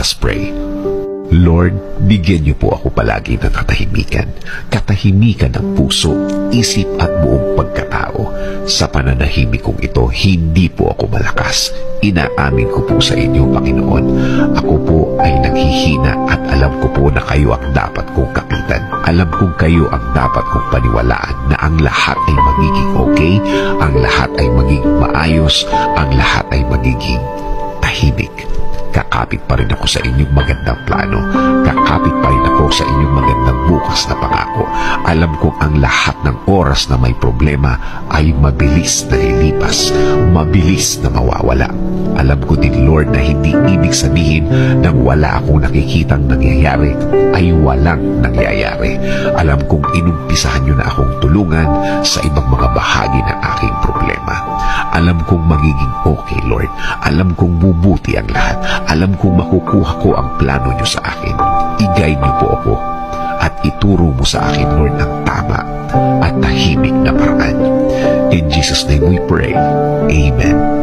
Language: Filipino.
Us pray. Lord, bigyan niyo po ako palagi ng katahimikan. Katahimikan ng puso, isip at buong pagkatao. Sa pananahimik kong ito, hindi po ako malakas. Inaamin ko po sa inyo, Panginoon. Ako po ay naghihina at alam ko po na kayo ang dapat kong kapitan. Alam kong kayo ang dapat kong paniwalaan na ang lahat ay magiging okay, ang lahat ay magiging maayos, ang lahat ay magiging tahimik. Kakapit pa rin ako sa inyong magandang plano. Kakapit pa rin ako sa inyong magandang bukas na pangako. Alam kong ang lahat ng oras na may problema ay mabilis na lilipas, mabilis na mawawala. Alam ko din, Lord, na hindi ibig sabihin na wala akong nakikitang nangyayari ay walang nangyayari. Alam kong inumpisahan niyo na akong tulungan sa ibang mga bahagi ng aking problema. Alam kong magiging okay, Lord. Alam kong bubuti ang lahat. Alam kong makukuha ko ang plano niyo sa akin. I-guide niyo po ako at ituro mo sa akin, Lord, ang tama at tahimik na paraan. In Jesus' name we pray. Amen